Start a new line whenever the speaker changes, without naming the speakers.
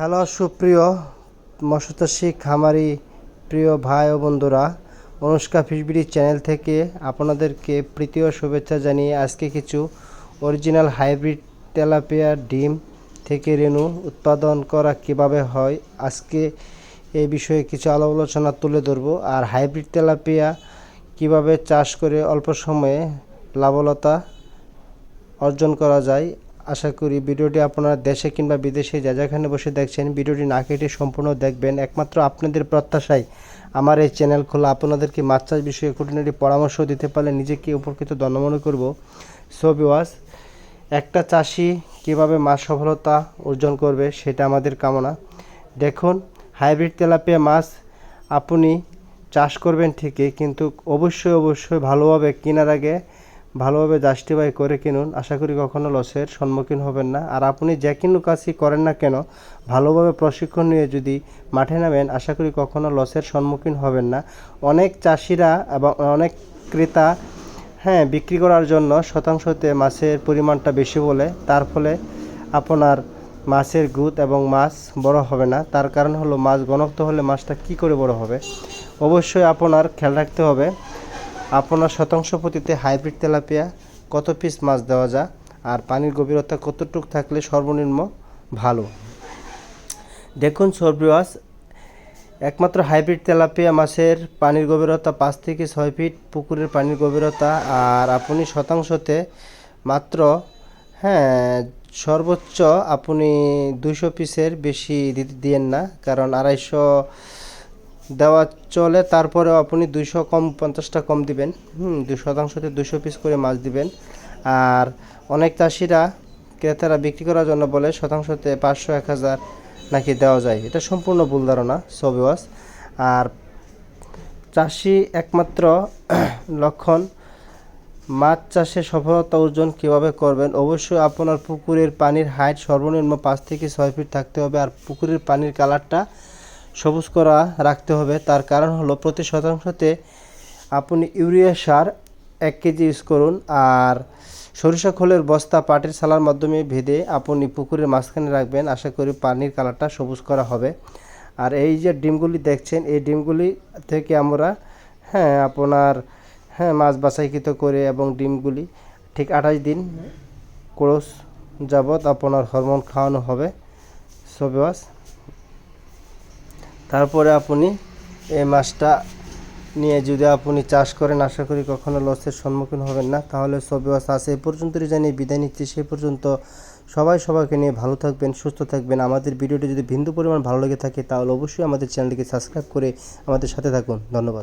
Hello, সুপ্রিয় মৎস্যচাষী, খামারি, প্রিয় ভাই ও বন্ধুরা। অনুষ্কা ফিশবিড়ি চ্যানেল থেকে আপনাদেরকে প্রীতীয় শুভেচ্ছা জানিয়ে আজকে কিছু অরিজিনাল হাইব্রিড তেলাপিয়া ডিম থেকে রেণু উৎপাদন করা কীভাবে হয়, আজকে এই বিষয়ে কিছু আলাপ আলোচনা তুলে ধরবো। আর হাইব্রিড তেলাপিয়া কীভাবে চাষ করে অল্প সময়ে লাভলতা অর্জন করা যায় আশা করি ভিডিওটি আপনারা দেশে কিংবা বিদেশে যা যেখানে বসে দেখছেন, ভিডিওটি না কেটে সম্পূর্ণ দেখবেন। একমাত্র আপনাদের প্রত্যাশায় আমার এই চ্যানেল খোলা। আপনাদেরকে মাছ চাষ বিষয়ে খুঁটিনাটি পরামর্শ দিতে পারলে নিজেকে উপকৃত দণ্ড মনে করব। সো বিওয়াস একটা চাষি কীভাবে মাছ সফলতা অর্জন করবে সেটা আমাদের কামনা। দেখুন, হাইব্রিড তেলাপিয়া মাছ আপনি চাষ করবেন ঠিকই, কিন্তু অবশ্যই অবশ্যই ভালোভাবে কেনার আগে ভালোভাবে জাস্টিফাই করে কিনুন। আশা করি কখনো লসের সম্মুখীন হবেন না। আর আপনি যে কোনো কাজই করেন না কেন, ভালোভাবে প্রশিক্ষণ নিয়ে যদি মাঠে নামেন, আশা করি কখনো লসের সম্মুখীন হবেন না। অনেক চাষিরা এবং অনেক ক্রেতা হ্যাঁ বিক্রি করার জন্য শতাংশতে মাছের পরিমাণটা বেশি বলে। তার ফলে আপনার মাছের গুদ এবং মাছ বড় হবে না। তার কারণ হলো মাছ ঘনত্ব হলে মাছটা কি করে বড় হবে? অবশ্যই আপনার খেয়াল রাখতে হবে। আপনার শতাংশ প্রতিতে হাইব্রিড তেলাপিয়া, কত পিস মাছ দেওয়া যায়, আর পানির গভীরতা কতটুক থাকলে সর্বনিম্ন ভালো? দেখুন সরবিওয়াস একমাত্র হাইব্রিড তেলাপিয়া মাছের পানির গভীরতা পাঁচ থেকে ছয় ফিট, পুকুরের পানির গভীরতা, আর আপনি শতাংশতে মাত্র হ্যাঁ সর্বোচ্চ আপনি দুশো পিসের বেশি দিতে দিয়েন না, কারণ আড়াইশো দেওয়া চলে, তারপরেও আপনি দুইশো কম, পঞ্চাশটা কম দিবেন। হুম, দুই শতাংশতে দুশো পিস করে মাছ দিবেন। আর অনেক চাষিরা ক্রেতারা বিক্রি করার জন্য বলে শতাংশতে পাঁচশো, এক হাজার নাকি দেওয়া যায়। এটা সম্পূর্ণ ভুল ধারণা সবিওয়াস আর চাষি একমাত্র লক্ষণ, মাছ চাষে সফলতা অর্জন কীভাবে করবেন? অবশ্যই আপনার পুকুরের পানির হাইট সর্বনিম্ন পাঁচ থেকে ছয় ফিট থাকতে হবে। আর পুকুরের পানির কালারটা সবুজ করা রাখতে হবে। তার কারণ হলো প্রতি শতাংশতে আপনি ইউরিয়া সার এক কেজি ইউজ করুন আর সরিষা খোলের বস্তা পাটের সালার মাধ্যমে ভেদে আপনি পুকুরের মাঝখানে রাখবেন। আশা করি পানির কালারটা সবুজ করা হবে। আর এই যে ডিমগুলি দেখছেন, এই ডিমগুলি থেকে আমরা হ্যাঁ আপনার হ্যাঁ মাছ বাছাইকৃত করে এবং ডিমগুলি ঠিক আঠাশ দিন ক্রস যাবৎ আপনার হরমোন খাওয়ানো হবে। সবেওয়াস তারপরে আপনি এই মাছটা নিয়ে যদি আপনি চাষ করেন, আশা করি কখনো লসের সম্মুখীন হবেন না। তাহলে সব ব্যবস্থা আছে এ পর্যন্তই জানিয়ে বিদায় নিচ্ছি। সে পর্যন্ত সবাই সবাইকে নিয়ে ভালো থাকবেন, সুস্থ থাকবেন। আমাদের ভিডিওটি যদি বিন্দু পরিমাণ ভালো লেগে থাকে, তাহলে অবশ্যই আমাদের চ্যানেলটিকে সাবস্ক্রাইব করে আমাদের সাথে থাকুন। ধন্যবাদ।